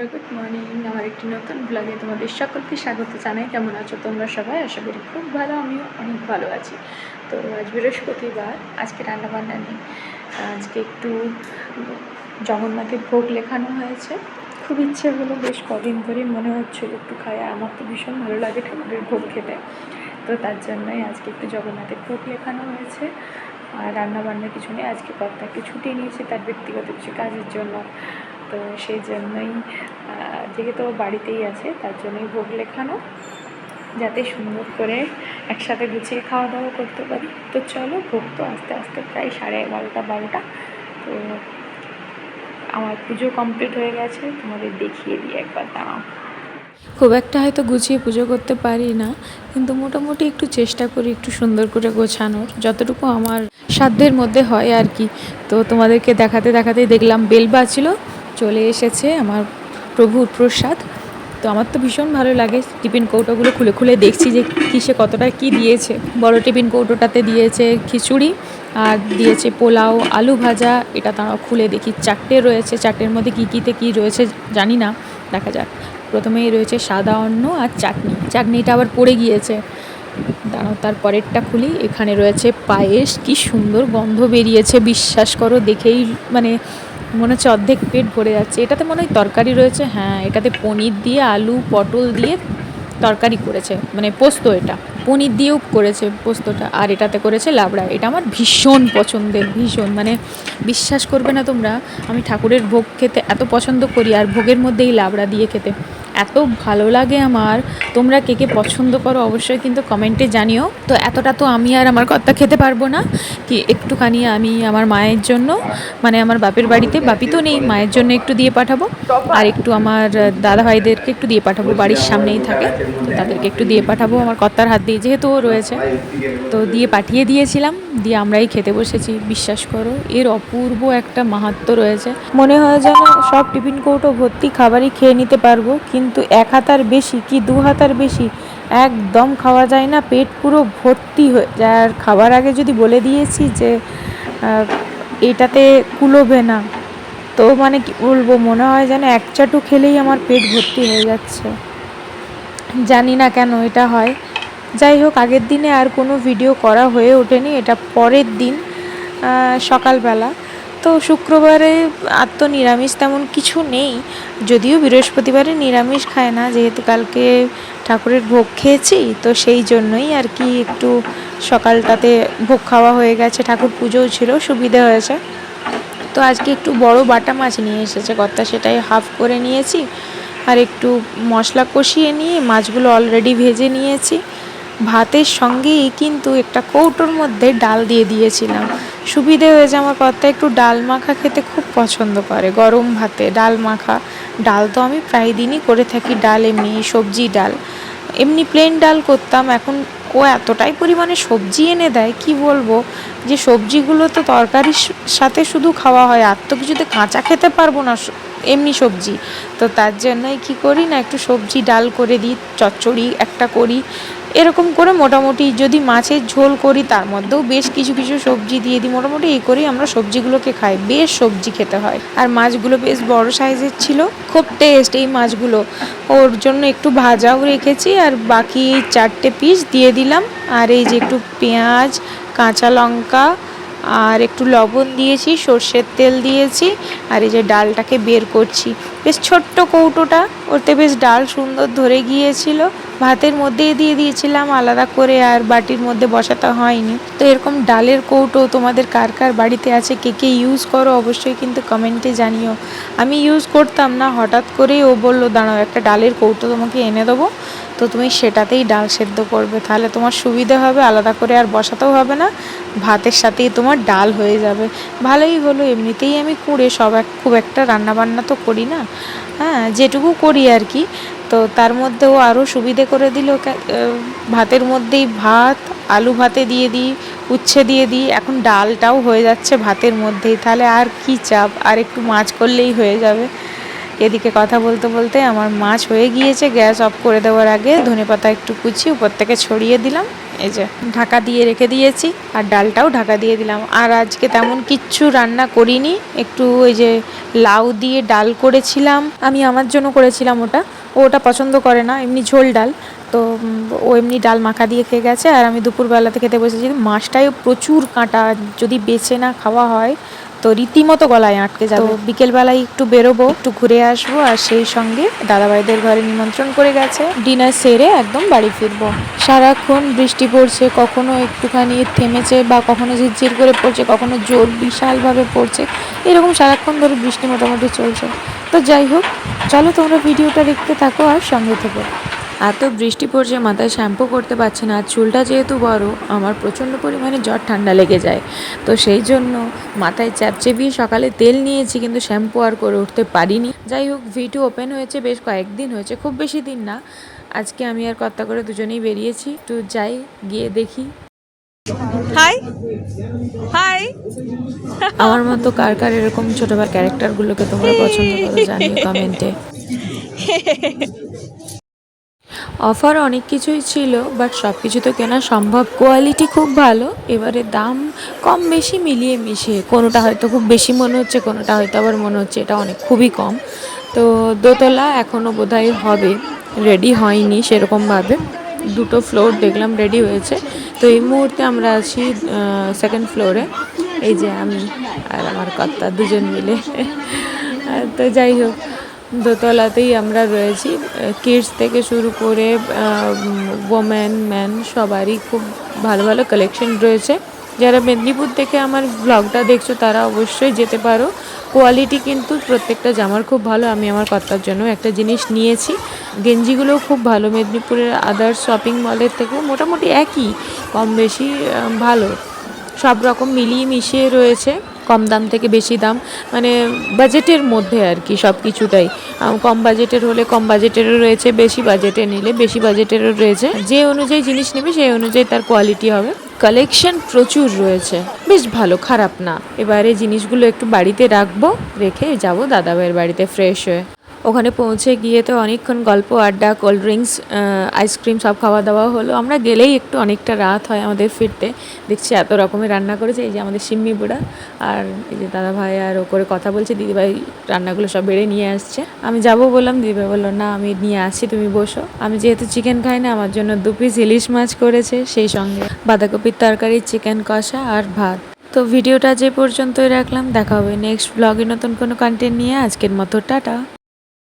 বন্ধুরা good morning আমার একটি নতুন ব্লগে তোমাদের সকলকে স্বাগত জানাই। কেমন আছো তোমরা সবাই? আশা করি খুব ভালো, আমিও অনেক ভালো আছি। তো আজ বৃহস্পতিবার, আজকে রান্নাবান্না নেই। আজকে একটু জগন্নাথের ভোগ লেখানো হয়েছে। খুব ইচ্ছে হলো বেশ কদিন ধরেই মনে হচ্ছিল একটু আর আমার তো ভীষণ ভালো লাগে ঠাকুরের ভোগ খেতে। তো তার জন্যই আজকে একটু জগন্নাথের ভোগ লেখানো হয়েছে। আর রান্নাবান্না কিছু নেই আজকে কর্তা একটু ছুটি নিয়েছে, তার ব্যক্তিগত কিছু কাজের জন্য। তো সেই জন্যই যেহেতু বাড়িতেই আছে, তার জন্যই ভোগ লেখানো, যাতে সুন্দর করে একসাথে গুছিয়ে খাওয়া দাওয়া করতে পারি। তো চলো, ভোগ তো আস্তে আস্তে প্রায় সাড়ে এগারোটা, বারোটা। তো আমার পুজো কমপ্লিট হয়ে গেছে, তোমাদের দেখিয়ে দিই একবার, দাঁড়াও। খুব একটা হয়তো গুছিয়ে পুজো করতে পারি না, কিন্তু মোটামুটি একটু চেষ্টা করি একটু সুন্দর করে গোছানোর, যতটুকু আমার সাধ্যের মধ্যে হয় আর কি। তো তোমাদেরকে দেখাতে, দেখাতেই দেখলাম বেল বাজছিল চলে এসেছে আমার প্রভুর প্রসাদ। তো আমার তো ভীষণ ভালো লাগে টিফিন কৌটোগুলো খুলে খুলে দেখছি যে কিসে কতটা কি দিয়েছে। বড় টিফিন কৌটোটাতে দিয়েছে খিচুড়ি আর দিয়েছে পোলাও, আলু ভাজা, এটা তারা খুলে দেখি। চারটে রয়েছে, চারটের মধ্যে কী কীতে কী রয়েছে জানি না, দেখা যাক। প্রথমেই রয়েছে সাদা অন্ন আর চাটনি। চাটনিটা আবার পড়ে গিয়েছে। দাঁড়াও, তার পরেরটা খুলি। এখানে রয়েছে পায়েস, কি সুন্দর গন্ধ বেরিয়েছে, বিশ্বাস করো, দেখেই মানে মনে হচ্ছে অর্ধেক পেট ভরে যাচ্ছে। এটাতে মনে হয় তরকারি রয়েছে হ্যাঁ এটাতে পনির দিয়ে আলু, পটল দিয়ে তরকারি করেছে মানে পোস্ত এটা। পনির দিয়েও করেছে পোস্তটা, আর এটাতে করেছে লাবড়া। এটা আমার ভীষণ পছন্দের, ভীষণ মানে বিশ্বাস করবে না তোমরা, আমি ঠাকুরের ভোগ খেতে এত পছন্দ করি, আর ভোগের মধ্যে এই লাবড়া দিয়ে খেতে। এত ভালো লাগে আমার। তোমরা কে কে পছন্দ করো অবশ্যই কিন্তু কমেন্টে জানিও। তো এতটা তো আমি আর আমার কর্তা খেতে পারব না। কি একটুখানি আমি আমার মায়ের জন্য মানে আমার বাপের বাড়িতে, বাপি তো নেই, মায়ের জন্য একটু দিয়ে পাঠাবো। আর একটু আমার দাদা ভাইদেরকে একটু দিয়ে পাঠাবো, বাড়ির সামনেই থাকে। তো তাদেরকে একটু দিয়ে পাঠাবো, আমার কর্তার হাত দিয়ে যেহেতু ও রয়েছে। তো দিয়ে পাঠিয়ে দিয়েছিলাম, দিয়ে আমরাই খেতে বসেছি, বিশ্বাস করো। এর অপূর্ব একটা মাহাত্ম রয়েছে। মনে হয় যেন সব টিফিন কৌটো ভর্তি খাবারই খেয়ে নিতে পারব, কিন্তু এক হাতার বেশি কি দু হাতার বেশি? একদম খাওয়া যায় না, পেট পুরো ভর্তি হয়ে যায়। আর খাবার আগে যদি বলে দিয়েছি যে এটাতে কুলোবে না, তো মানে কি বলব, মনে হয় যেন এক চাটু খেলেই আমার পেট ভর্তি হয়ে যাচ্ছে। জানি না কেন এটা হয়। যাই হোক, আগের দিনে আর কোনো ভিডিও করা হয়ে ওঠেনি, এটা পরের দিন সকালবেলা। তো শুক্রবারে আর তো নিরামিষ তেমন কিছু নেই, যদিও বৃহস্পতিবারে নিরামিষ খায় না, যেহেতু কালকে ঠাকুরের ভোগ খেয়েছি, তো সেই জন্যই আর কি একটু সকালটাতে ভোগ খাওয়া হয়ে গেছে, ঠাকুর পুজোও ছিল, সুবিধা হয়েছে। তো আজকে একটু বড় বাটা মাছ নিয়ে এসেছে, কর্তা সেটাই হাফ করে নিয়েছি, আর একটু মশলা কষিয়ে নিয়ে মাছগুলো অলরেডি ভেজে নিয়েছি। ভাতের সঙ্গেই কিন্তু একটা কৌটোর মধ্যে ডাল দিয়ে দিয়েছিলাম। সুবিধে হয়েছে আমার কর্তা একটু ডাল মাখা খেতে খুব পছন্দ করে, গরম ভাতে। ডাল মাখা, ডাল তো আমি প্রায় দিনই করে থাকি, ডাল এমনি সবজি ডাল। এমনি প্লেন ডাল করতাম, এখন ও এতটাই পরিমাণে সবজি এনে দেয়, কি বলব? যে সবজিগুলো তো তরকারির সাথে শুধু খাওয়া হয়, আর তো কিছুতে কাঁচা খেতে পারব না এমনি সবজি। তো তার জন্যই কি করি না, একটু সবজি ডাল করে দিই, চচ্চড়ি একটা করি এরকম করে মোটামুটি যদি মাছের ঝোল করি, তার মধ্যেও বেশ কিছু কিছু সবজি দিয়ে দিই। মোটামুটি এই করেই আমরা সবজিগুলোকে খাই। বেশ সবজি খেতে হয়। আর মাছগুলো বেশ বড় সাইজের ছিল। খুব টেস্ট এই মাছগুলো। ওর জন্য একটু ভাজাও রেখেছি আর বাকি চারটে পিস দিয়ে দিলাম। আর এই যে একটু পেঁয়াজ, কাঁচা লঙ্কা আর একটু লবণ দিয়েছি, সর্ষের তেল দিয়েছি, আর এই যে ডালটাকে বের করছি। বেশ ছোট্ট কৌটোটা, ওতে বেশ ডাল সুন্দর ধরে গিয়েছিল। ভাতের মধ্যেই দিয়ে দিয়েছিলাম, আলাদা করে আর বাটির মধ্যে বসাতে হয়নি। তো এরকম ডালের কৌটো তোমাদের কার কার বাড়িতে আছে, কে কে ইউজ করো, অবশ্যই কিন্তু কমেন্টে জানিও। আমি ইউজ করতাম না, হঠাৎ করেই ও বলল, দাঁড়াও, একটা ডালের কৌটো তোমাকে এনে দেবো। তো তুমি সেটাতেই ডাল সেদ্ধ করবে। তাহলে তোমার সুবিধে হবে, আলাদা করে আর বসাতেও হবে না। ভাতের সাথেই তোমার ডাল হয়ে যাবে। ভালোই হলো, এমনিতেই আমি কুড়ে সব এক, খুব একটা রান্না বান্না তো করি না। হ্যাঁ যেটুকু করি আর কি। তো তার মধ্যেও আরও সুবিধে করে দিল ভাতের মধ্যেই ভাত, আলু ভাতে দিয়ে দিই, উচ্ছে দিয়ে দিই। এখন ডালটাও হয়ে যাচ্ছে ভাতের মধ্যেই। তাহলে আর কি চাপ? আর একটু মাছ করলেই হয়ে যাবে। এদিকে কথা বলতে বলতে আমার মাছ হয়ে গিয়েছে, গ্যাস অফ করে দেওয়ার আগে ধনেপাতা একটু কুচি, উপর থেকে ছড়িয়ে দিলাম, এই যে ঢাকা দিয়ে রেখে দিয়েছি, আর ডালটাও ঢাকা দিয়ে দিলাম। আর আজকে তেমন কিচ্ছু রান্না করিনি, একটু ওই যে লাউ দিয়ে ডাল করেছিলাম, আমি আমার জন্য করেছিলাম ওটা ওটা পছন্দ করে না, এমনি ঝোল ডাল, তো ও এমনি ডাল মাখা দিয়ে খেয়ে গেছে, আর আমি দুপুরবেলাতে খেতে বসেছি, মাছটায় প্রচুর কাঁটা, যদি বেছে না খাওয়া হয় তো রীতিমতো গলায় আটকে যাবে। বিকেলবেলায় একটু বেরোবো একটু ঘুরে আসব আর সেই সঙ্গে দাদাভাইদের ঘরে নিমন্ত্রণ করে গেছে। ডিনার সেরে একদম বাড়ি ফিরবো। সারাক্ষণ বৃষ্টি পড়ছে কখনো একটুখানি থেমেছে বা কখনো ঝিরঝির করে পড়ছে কখনো জোর বিশালভাবে পড়ছে এরকম সারাক্ষণ ধরে বৃষ্টি মোটামুটি চলছে। তো যাই হোক চলো তোমরা ভিডিওটা দেখতে থাকো আর সঙ্গে থেকো। এত বৃষ্টি পড়ছে মাথায় শ্যাম্পু করতে পারছে না আর চুলটা যেহেতু বড় আমার প্রচণ্ড পরিমাণে জ্বর ঠান্ডা লেগে যায়। তো সেই জন্য মাথায় চ্যাপচেপিয়ে সকালে তেল নিয়েছি কিন্তু শ্যাম্পু আর করে উঠতে পারিনি। যাই হোক ভিডিও ওপেন হয়েছে বেশ কয়েকদিন হয়েছে খুব বেশি দিন না। আজকে আমি আর কর্তা করে দুজনেই বেরিয়েছি একটু যাই গিয়ে দেখি। Hi hi. আমার মতো কার কার এরকম ছোটবেলার ক্যারেক্টারগুলোকে তোমরা পছন্দ করো জানিও কমেন্টে অফার অনেক কিছুই ছিল বাট সব কিছু তো কেনা সম্ভব। কোয়ালিটি খুব ভালো, এবারে দাম কম বেশি মিলিয়ে মিশিয়ে, কোনোটা হয়তো খুব বেশি মনে হচ্ছে, কোনোটা হয়তো আবার মনে হচ্ছে, এটা অনেক খুবই কম। তো দোতলা এখনও বোধহয় হবে রেডি হয়নি সেরকমভাবে। দুটো ফ্লোর দেখলাম রেডি হয়েছে। তো এই মুহূর্তে আমরা আছি সেকেন্ড ফ্লোরে এই যে আমি আর আমার কর্তা দুজন মিলে। তো যাই হোক দোতলাতেই আমরা রয়েছি। কিডস থেকে শুরু করে ওমেন ম্যান সবারই খুব ভালো ভালো কালেকশন রয়েছে। যারা মেদিনীপুর থেকে আমার ব্লগটা দেখছ, তারা অবশ্যই যেতে পারো। কোয়ালিটি কিন্তু প্রত্যেকটা জামার খুব ভালো। আমি আমার কর্তার জন্য একটা জিনিস নিয়েছি। গেঞ্জিগুলোও খুব ভালো। মেদিনীপুরের আদার্স শপিং মলের থেকেও মোটামুটি একই, কম বেশি ভালো। সব রকম মিলিয়ে মিশিয়ে রয়েছে। কম দাম থেকে বেশি দাম মানে বাজেটের মধ্যে আর কি সব কিছুটাই। কম বাজেটের হলে কম বাজেটেরও রয়েছে, বেশি বাজেটে নিলে বেশি বাজেটেরও রয়েছে। যে অনুযায়ী জিনিস নেবে, সেই অনুযায়ী তার কোয়ালিটি হবে। কালেকশন প্রচুর রয়েছে। বেশ ভালো, খারাপ না। এবারে জিনিসগুলো একটু বাড়িতে রাখব, রেখে যাব, দাদাভাইয়ের বাড়িতে ফ্রেশ হয়ে। ওখানে পৌঁছে গিয়ে তো অনেকক্ষণ গল্প, আড্ডা কোল্ড ড্রিঙ্কস আইসক্রিম সব খাওয়া দাওয়া হলো। আমরা গেলেই একটু অনেকটা রাত হয় আমাদের ফিরতে। দেখছি এত রকমের রান্না করেছে, এই যে আমাদের সিম্মি বুড়া আর এই যে দাদা ভাই আর ও করে কথা বলছে দিদিভাই রান্নাগুলো সব বেড়ে নিয়ে আসছে। আমি যাব বললাম দিদিভাই বলল, না, আমি নিয়ে আসছি, তুমি বসো। আমি যেহেতু চিকেন খাই না, আমার জন্য দু পিস ইলিশ মাছ করেছে, সেই সঙ্গে বাঁধাকপির তরকারি চিকেন কষা আর ভাত। তো ভিডিওটা যে পর্যন্তই রাখলাম, দেখা হবে নেক্সট ব্লগে নতুন কোনো কন্টেন্ট নিয়ে। আজকের মতো, টাটা।